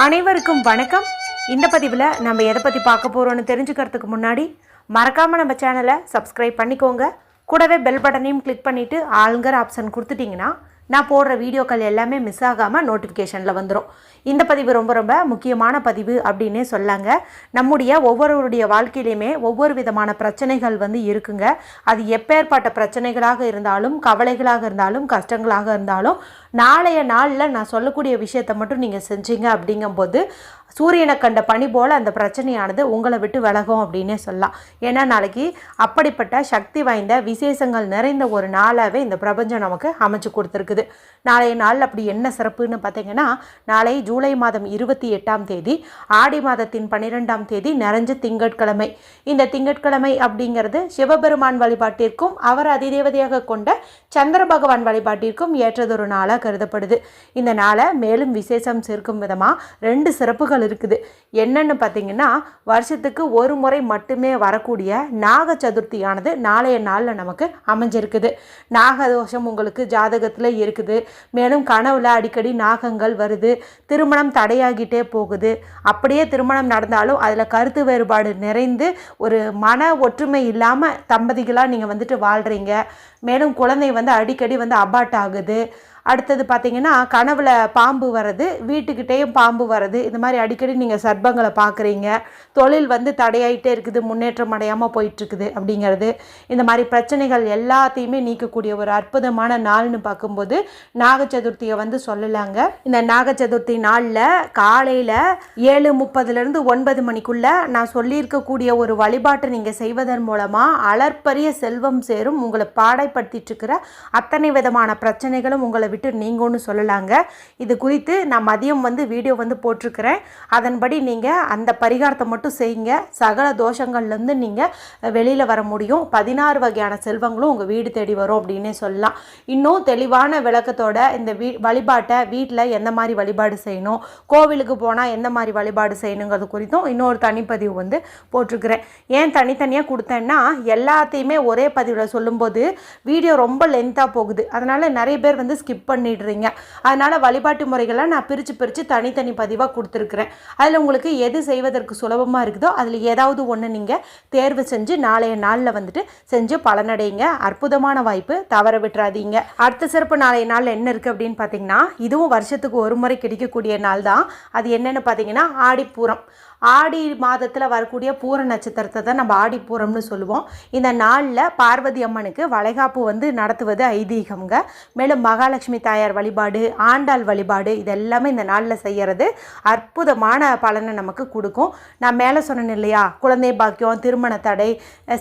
அனைவருக்கும் வணக்கம். இந்த பதிவில் நம்ம எதை பற்றி பார்க்க போகிறோன்னு தெரிஞ்சுக்கிறதுக்கு முன்னாடி மறக்காமல் நம்ம சேனலை சப்ஸ்கிரைப் பண்ணிக்கோங்க. கூடவே பெல் பட்டனையும் கிளிக் பண்ணிவிட்டு ஆளுங்கிற ஆப்ஷன் கொடுத்துட்டிங்கன்னா நான் போடுற வீடியோக்கள் எல்லாமே மிஸ் ஆகாமல் நோட்டிஃபிகேஷனில் வந்துடும் இந்த பதிவு ரொம்ப ரொம்ப முக்கியமான பதிவு அப்படின்னே சொல்லாங்க. நம்முடைய ஒவ்வொருவருடைய வாழ்க்கையிலையுமே ஒவ்வொரு விதமான பிரச்சனைகள் வந்து இருக்குங்க. அது எப்பேற்பட்ட பிரச்சனைகளாக இருந்தாலும் கவலைகளாக இருந்தாலும் கஷ்டங்களாக இருந்தாலும் நாளைய நாளில் நான் சொல்லக்கூடிய விஷயத்தை மட்டும் நீங்கள் செஞ்சீங்க அப்படிங்கும்போது சூரியனை கண்ட பணி போல் அந்த பிரச்சனையானது உங்களை விட்டு விலகும் அப்படின்னே சொல்லலாம். ஏன்னா நாளைக்கு அப்படிப்பட்ட சக்தி வாய்ந்த விசேஷங்கள் நிறைந்த ஒரு நாளாகவே இந்த பிரபஞ்சம் நமக்கு அமைச்சு கொடுத்துருக்குது. நாளைய நாள் அப்படி என்ன சிறப்புன்னு பார்த்தீங்கன்னா நாளை ஜூலை மாதம் இருபத்தி எட்டாம் தேதி ஆடி மாதத்தின் பன்னிரெண்டாம் தேதி நிறைஞ்ச திங்கட்கிழமை. இந்த திங்கட்கிழமை அப்படிங்கிறது சிவபெருமான் வழிபாட்டிற்கும் அவர் அதிதேவதையாக கொண்ட சந்திர பகவான் வழிபாட்டிற்கும் ஏற்றதொரு நாளாக கருதப்படுது. இந்த நாளை மேலும் விசேஷம் சேர்க்கும் விதமாக ரெண்டு சிறப்புகள் இருக்குது. என்னென்னு பார்த்தீங்கன்னா வருஷத்துக்கு ஒரு முறை மட்டுமே வரக்கூடிய நாக சதுர்த்தியானது நாளைய நாளில் நமக்கு அமைஞ்சிருக்குது. நாகதோஷம் உங்களுக்கு ஜாதகத்தில் இருக்குது. மேலும் கனவுல அடிக்கடி நாகங்கள் வருது. திருமணம் தடையாகிட்டே போகுது. அப்படியே திருமணம் நடந்தாலும் அதில் கருத்து வேறுபாடு நிறைந்து ஒரு மன ஒற்றுமை இல்லாமல் தம்பதிகளாக நீங்கள் வந்துட்டு வாழ்கிறீங்க மேலும் குழந்தை வந்து அடிக்கடி வந்து அபாட் ஆகுது. அடுத்தது பார்த்தீங்கன்னா கனவுல பாம்பு வர்றது வீட்டுக்கிட்டேயும் பாம்பு வர்றது இந்த மாதிரி அடிக்கடி நீங்கள் சர்ப்பங்களை பார்க்குறீங்க. தொழில் வந்து தடையாயிட்டே இருக்குது முன்னேற்றம் அடையாமல் போயிட்டுருக்குது அப்படிங்கிறது. இந்த மாதிரி பிரச்சனைகள் எல்லாத்தையுமே நீக்கக்கூடிய ஒரு அற்புதமான நாள்னு பார்க்கும்போது நாக சதுர்த்தியை வந்து சொல்லலாங்க. இந்த நாக சதுர்த்தி நாளில் காலையில் ஏழு முப்பதுலேருந்து ஒன்பது மணிக்குள்ளே நான் சொல்லியிருக்கக்கூடிய ஒரு வழிபாட்டை நீங்கள் செய்வதன் மூலமாக அளற்பரிய செல்வம் சேரும். உங்களை பாடைப்படுத்திட்டு இருக்கிற அத்தனை விதமான பிரச்சனைகளும் உங்களை விட்டு நீங்கும்னு சொல்லலாங்க. இது குறித்து நான் மதியம் வந்து வீடியோ வந்து போட்டிருக்கிறேன். அதன்படி நீங்கள் அந்த பரிகாரத்தை மட்டும் செய்யுங்க. சகல தோஷங்கள்லேருந்து நீங்கள் வெளியில் வர முடியும். பதினாறு வகையான செல்வங்களும் உங்கள் வீடு தேடி வரும் அப்படின்னே சொல்லலாம். இன்னும் தெளிவான விளக்கத்தோட இந்த வீ வழிபாட்டை வீட்டில் எந்த மாதிரி வழிபாடு செய்யணும் கோவிலுக்கு போனால் எந்த மாதிரி வழிபாடு செய்யணுங்கிறது குறித்தும் இன்னொரு தனிப்பதிவு வந்து போட்டிருக்கிறேன். ஏன் தனித்தனியாக கொடுத்தேன்னா எல்லாத்தையுமே ஒரே பதிவில் சொல்லும்போது வீடியோ ரொம்ப லென்த்தாக போகுது. அதனால் நிறைய பேர் வந்து ஸ்கிப் பண்ணிடுறீங்க. அதனால் வழிபாட்டு முறைகளை நான் பிரித்து பிரித்து தனித்தனி பதிவாக கொடுத்துருக்குறேன். அதில் உங்களுக்கு எது செய்வதற்கு சுலபமாக இருக்குதோ அதில் ஏதாவது ஒன்று நீங்கள் தேர்வு செஞ்சு நாளைய நாளில் வந்துட்டு செஞ்சு பலனடைங்க அற்புதமான வாய்ப்பு. தவற விட்டுறாதீங்க. அடுத்த சிறப்பு நாளைய நாள் என்ன இருக்குது அப்படின்னு பார்த்தீங்கன்னா இதுவும் வருஷத்துக்கு ஒரு முறை கிடைக்கக்கூடிய நாள் தான் அது என்னென்னு பார்த்தீங்கன்னா ஆடிப்பூரம். ஆடி மாதத்தில் வரக்கூடிய பூர நட்சத்திரத்தை தான் நம்ம ஆடி பூரம்னு சொல்லுவோம். இந்த நாளில் பார்வதி அம்மனுக்கு வளைகாப்பு வந்து நடத்துவது ஐதீகம்ங்க. மேலும் மகாலட்சுமி தாயார் வழிபாடு ஆண்டாள் வழிபாடு இதெல்லாமே இந்த நாளில் செய்கிறது அற்புதமான பலனை நமக்கு கொடுக்கும். நான் மேலே சொன்னேன் இல்லையா? குழந்தை பாக்கியம் திருமண தடை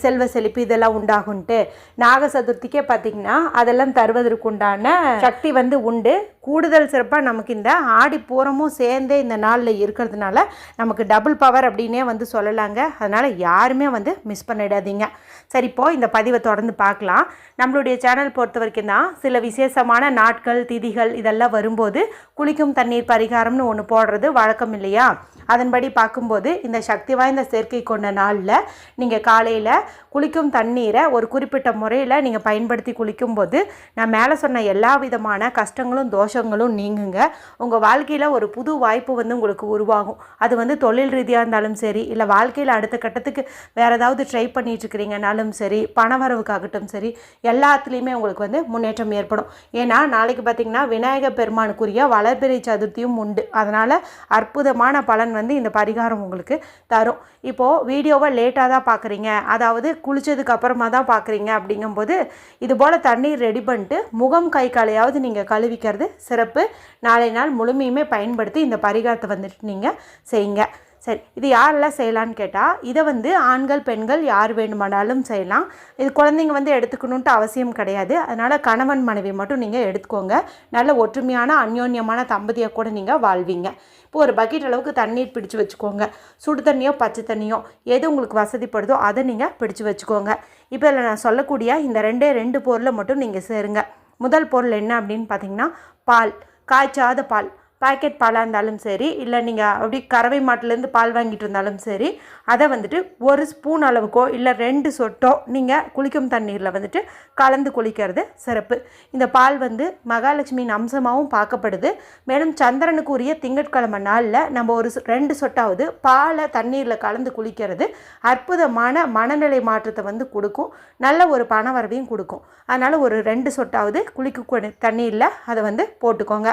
செல்வ செழிப்பு இதெல்லாம் உண்டாகும்ட்டு. நாக சதுர்த்திக்கே பார்த்திங்கன்னா அதெல்லாம் தருவதற்குண்டான சக்தி வந்து உண்டு. கூடுதல் சிறப்பாக நமக்கு இந்த ஆடி பூரமும் சேர்ந்தே இந்த நாளில் இருக்கிறதுனால நமக்கு டபுள் பவர் அப்படின்னே வந்து சொல்லலாங்க. அதனால் யாருமே வந்து மிஸ் பண்ணிடாதீங்க. சரி இப்போ இந்த பதிவை தொடர்ந்து பார்க்கலாம். நம்மளுடைய சேனல் பொறுத்த வரைக்கும் தான் சில விசேஷமான நாட்கள் திதிகள் இதெல்லாம் வரும்போது குளிக்கும் தண்ணீர் பரிகாரம்னு ஒன்று போடுறது வழக்கம் இல்லையா? அதன்படி பார்க்கும்போது இந்த சக்தி வாய்ந்த சேர்க்கை கொண்ட நாளில் நீங்கள் காலையில் குளிக்கும் தண்ணீரை ஒரு குறிப்பிட்ட முறையில் நீங்கள் பயன்படுத்தி குளிக்கும்போது நான் மேலே சொன்ன எல்லா விதமான கஷ்டங்களும் தோஷங்களும் நீங்குங்க. உங்கள் வாழ்க்கையில் ஒரு புது வாய்ப்பு வந்து உங்களுக்கு உருவாகும். அது வந்து தொழில் ரீதியாக இருந்தாலும் சரி இல்லை வாழ்க்கையில் அடுத்த கட்டத்துக்கு வேறு ஏதாவது ட்ரை பண்ணிகிட்ருக்கிறீங்கனாலும் சரி பணவரவுக்காகட்டும் சரி எல்லாத்துலேயுமே உங்களுக்கு வந்து முன்னேற்றம் ஏற்படும். ஏன்னா நாளைக்கு பார்த்திங்கன்னா விநாயகர் பெருமானுக்குரிய வளர்பிறை சதுர்த்தியும் உண்டு. அதனால் அற்புதமான பலன் வந்து இந்த பரிகாரம் உங்களுக்கு தரும். இப்போது வீடியோவை லேட்டாக தான் பார்க்குறீங்க அதாவது குளித்ததுக்கு அப்புறமா தான் பார்க்குறீங்க அப்படிங்கும்போது இது போல் தண்ணீர் ரெடி பண்ணிட்டு முகம் கை காலையாவது நீங்கள் கழுவிக்கிறது சிறப்பு. நாளை நாள் முழுமையுமே பயன்படுத்தி இந்த பரிகாரத்தை வந்துட்டு நீங்கள் செய்யுங்க. சரி இது யாரெல்லாம் செய்யலான்னு கேட்டால் இதை வந்து ஆண்கள் பெண்கள் யார் வேணுமானாலும் செய்யலாம். இது குழந்தைங்க வந்து எடுத்துக்கணுன்ட்டு அவசியம் கிடையாது. அதனால் கணவன் மனைவி மட்டும் நீங்கள் எடுத்துக்கோங்க. நல்ல ஒற்றுமையான அந்யோன்யமான தம்பதியாக கூட நீங்கள் வாழ்வீங்க. இப்போ ஒரு பக்கெட் அளவுக்கு தண்ணீர் பிடிச்சு வச்சுக்கோங்க. சுடு தண்ணியோ பச்சை தண்ணியோ எது உங்களுக்கு வசதிப்படுதோ அதை நீங்கள் பிடிச்சு வச்சுக்கோங்க. இப்போ இதில் நான் சொல்லக்கூடிய இந்த ரெண்டே ரெண்டு பொருளை மட்டும் நீங்கள் சேருங்க. முதல் பொருள் என்ன அப்படின்னு பார்த்தீங்கன்னா பால். காய்ச்சாத பால். பாக்கெட் பாலாக இருந்தாலும் சரி இல்லை நீங்கள் அப்படி கறவை மாட்டிலேருந்து பால் வாங்கிட்டு இருந்தாலும் சரி அதை வந்துட்டு ஒரு ஸ்பூன் அளவுக்கோ இல்லை ரெண்டு சொட்டோ நீங்கள் குளிக்கும் தண்ணீரில் வந்துட்டு கலந்து குளிக்கிறது சிறப்பு. இந்த பால் வந்து மகாலட்சுமியின் அம்சமாகவும் பார்க்கப்படுது. மேலும் சந்திரனுக்கு உரிய திங்கட்கிழமை நாளில் நம்ம ஒரு சொ- ரெண்டு சொட்டாவது பாலை தண்ணீரில் கலந்து குளிக்கிறது அற்புதமான மனநிலை மாற்றத்தை வந்து கொடுக்கும். நல்ல ஒரு பண வரவையும் கொடுக்கும். அதனால் ஒரு ரெண்டு சொட்டாவது குளிக்க தண்ணீரில் அதை வந்து போட்டுக்கோங்க.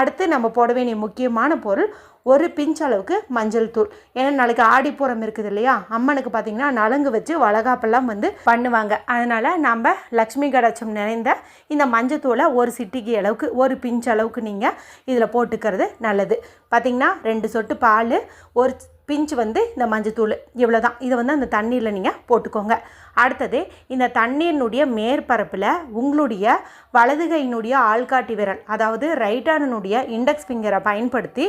அடுத்து நம்ம போட வேண்டிய முக்கியமான பொருள் ஒரு பிஞ்ச் அளவுக்கு மஞ்சள் தூள். ஏன்னா நாளைக்கு ஆடிப்புறம் இருக்குது இல்லையா? அம்மனுக்கு பார்த்தீங்கன்னா நலங்கு வச்சு வளகாப்பெல்லாம் வந்து பண்ணுவாங்க. அதனால் நம்ம லக்ஷ்மி கடாட்சம் நிறைந்த இந்த மஞ்சத்தூளை ஒரு சிட்டிக்கு அளவுக்கு ஒரு பிஞ்ச் அளவுக்கு நீங்கள் இதில் போட்டுக்கிறது நல்லது. பார்த்திங்கன்னா ரெண்டு சொட்டு பால் ஒரு பிஞ்ச் வந்து இந்த மஞ்சத்தூள் இவ்வளோ தான் இதை வந்து அந்த தண்ணீரில் நீங்கள் போட்டுக்கோங்க. அடுத்தது இந்த தண்ணீரினுடைய மேற்பரப்பில் உங்களுடைய வலதுகையினுடைய ஆள்காட்டி விரல் அதாவது ரைட் ஹேண்டனுடைய இண்டெக்ஸ் ஃபிங்கரை பயன்படுத்தி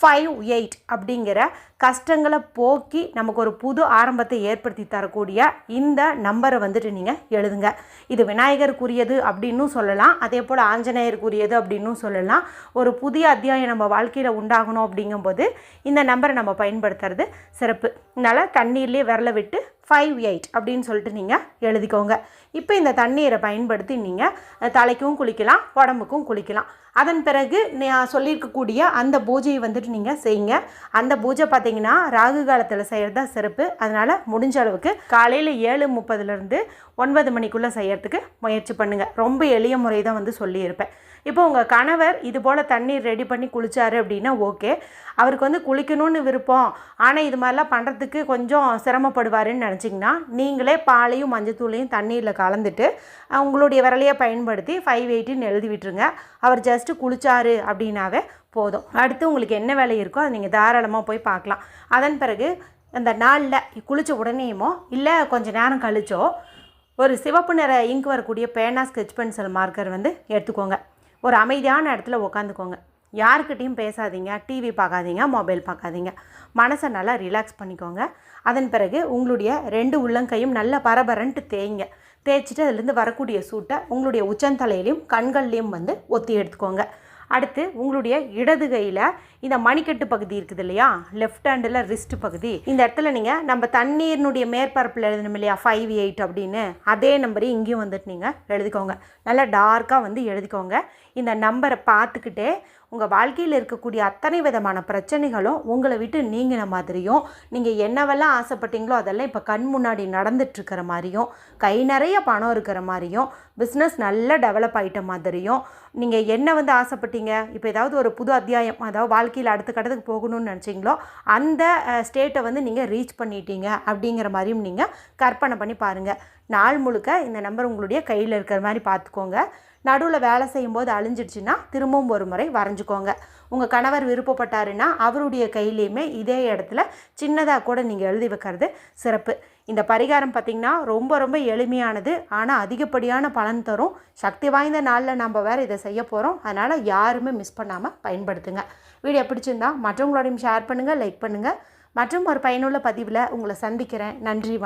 ஃபைவ் எயிட் அப்படிங்கிற கஷ்டங்களை போக்கி நமக்கு ஒரு புது ஆரம்பத்தை ஏற்படுத்தி தரக்கூடிய இந்த நம்பரை வந்துட்டு நீங்கள் எழுதுங்க. இது விநாயகருக்குரியது அப்படின்னும் சொல்லலாம். அதே போல் ஆஞ்சநேயருக்குரியது அப்படின்னும் சொல்லலாம். ஒரு புதிய அத்தியாயம் நம்ம வாழ்க்கையில் உண்டாகணும் அப்படிங்கும்போது இந்த நம்பரை நம்ம பயன்படுத்துறது சிறப்பு. அதனால் தண்ணீர்லேயே விரல விட்டு ஃபைவ் எயிட் அப்படின்னு சொல்லிட்டு நீங்கள் எழுதிக்கோங்க. இப்போ இந்த தண்ணீரை பயன்படுத்தி நீங்கள் தலைக்கும் குளிக்கலாம் உடம்புக்கும் குளிக்கலாம். அதன் பிறகு நான் சொல்லியிருக்கக்கூடிய அந்த பூஜையை வந்துட்டு நீங்கள் செய்யுங்க. அந்த பூஜை பார்த்தீங்கன்னா ராகு காலத்தில் செய்கிறது தான் சிறப்பு. அதனால் முடிஞ்ச அளவுக்கு காலையில் ஏழு முப்பதுலேருந்து ஒன்பது மணிக்குள்ளே செய்கிறதுக்கு முயற்சி பண்ணுங்கள் ரொம்ப எளிய முறை தான் வந்து சொல்லியிருப்பேன். இப்போ உங்கள் கணவர் இது போல் தண்ணீர் ரெடி பண்ணி குளிச்சாரு அப்படின்னா ஓகே அவருக்கு வந்து குளிக்கணும்னு விருப்பம். ஆனால் இது மாதிரிலாம் பண்ணுறதுக்கு கொஞ்சம் சிரமப்படுவாருன்னு நினச்சிங்கன்னா நீங்களே பாலையும் மஞ்சத்தூளையும் தண்ணீரில் கலந்துட்டு உங்களுடைய விரலையை பயன்படுத்தி ஃபைவ் எயிட்டின்னு எழுதி விட்டுருங்க. அவர் ஜஸ்ட்டு குளிச்சாரு அப்படின்னாவே போதும். அடுத்து உங்களுக்கு என்ன வேலை இருக்கோ அதை நீங்கள் தாராளமாக போய் பார்க்கலாம். அதன் பிறகு அந்த நாளில் குளித்த உடனேயுமோ இல்லை கொஞ்சம் நேரம் கழிச்சோ ஒரு சிவப்பு நிற இங்க் வரக்கூடிய பேனா ஸ்கெட்ச் பென்சில் மார்க்கர் வந்து எடுத்துக்கோங்க. ஒரு அமைதியான இடத்துல உட்காந்துக்கோங்க யாருக்கிட்டேயும் பேசாதீங்க டிவி பார்க்காதீங்க மொபைல் பார்க்காதீங்க. மனசை நல்லா ரிலாக்ஸ் பண்ணிக்கோங்க. அதன் பிறகு உங்களுடைய ரெண்டு உள்ளங்கையும் நல்லா பரபரன்ட்டு தேய்ங்க. தேய்ச்சிட்டு அதுலேருந்து வரக்கூடிய சூட்டை உங்களுடைய உச்சந்தலையிலையும் கண்கள்லையும் வந்து ஒத்தி எடுத்துக்கோங்க. அடுத்து உங்களுடைய இடது கையில் இந்த மணிக்கட்டு பகுதி இருக்குது இல்லையா? லெஃப்ட் ஹேண்டில் ரிஸ்ட் பகுதி. இந்த இடத்துல நீங்கள் நம்ம தண்ணீரினுடைய மேற்பரப்பில் எழுதணும் இல்லையா? ஃபைவ் எயிட் அப்படின்னு. அதே நம்பரையும் இங்கேயும் வந்துட்டு நீங்கள் எழுதிக்கோங்க. நல்லா டார்க்காக வந்து எழுதிக்கோங்க. இந்த நம்பரை பார்த்துக்கிட்டே உங்கள் வாழ்க்கையில் இருக்கக்கூடிய அத்தனை விதமான பிரச்சனைகளும் உங்களை விட்டு நீங்கின மாதிரியும் நீங்கள் என்னவெல்லாம் ஆசைப்பட்டீங்களோ அதெல்லாம் இப்போ கண் முன்னாடி நடந்துட்டுருக்கிற மாதிரியும் கை நிறைய பணம் இருக்கிற மாதிரியும் பிஸ்னஸ் நல்லா டெவலப் ஆகிட்ட மாதிரியும் நீங்கள் என்ன வந்து ஆசைப்பட்டீங்க? இப்போ ஏதாவது ஒரு புது அத்தியாயம் அதாவது வாழ்க்கையில் அடுத்த கட்டத்துக்கு போகணும்னு நினச்சிங்களோ அந்த ஸ்டேட்டை வந்து நீங்கள் ரீச் பண்ணிட்டீங்க அப்படிங்கிற மாதிரியும் நீங்கள் கற்பனை பண்ணி பாருங்கள் நாள் முழுக்க இந்த நம்பர் உங்களுடைய கையில் இருக்கிற மாதிரி பார்த்துக்கோங்க நடுவில் வேலை செய்யும்போது அழிஞ்சிடுச்சுன்னா திரும்பவும் ஒரு முறை வரைஞ்சிக்கோங்க. உங்கள் கணவர் விருப்பப்பட்டாருன்னா அவருடைய கையிலையுமே இதே இடத்துல சின்னதாக கூட நீங்கள் எழுதி வைக்கிறது சிறப்பு. இந்த பரிகாரம் பார்த்திங்கன்னா ரொம்ப ரொம்ப எளிமையானது. ஆனால் அதிகப்படியான பலன் தரும். சக்தி வாய்ந்த நாளில் நம்ம வேறு இதை செய்ய போகிறோம் அதனால் யாருமே மிஸ் பண்ணாமல் பயன்படுத்துங்க. வீடியோ பிடிச்சிருந்தா மற்றவங்களோடையும் ஷேர் பண்ணுங்கள் லைக் பண்ணுங்கள் மற்றும் ஒரு பயனுள்ள பதிவில் உங்களை சந்திக்கிறேன். நன்றி வணக்கம்.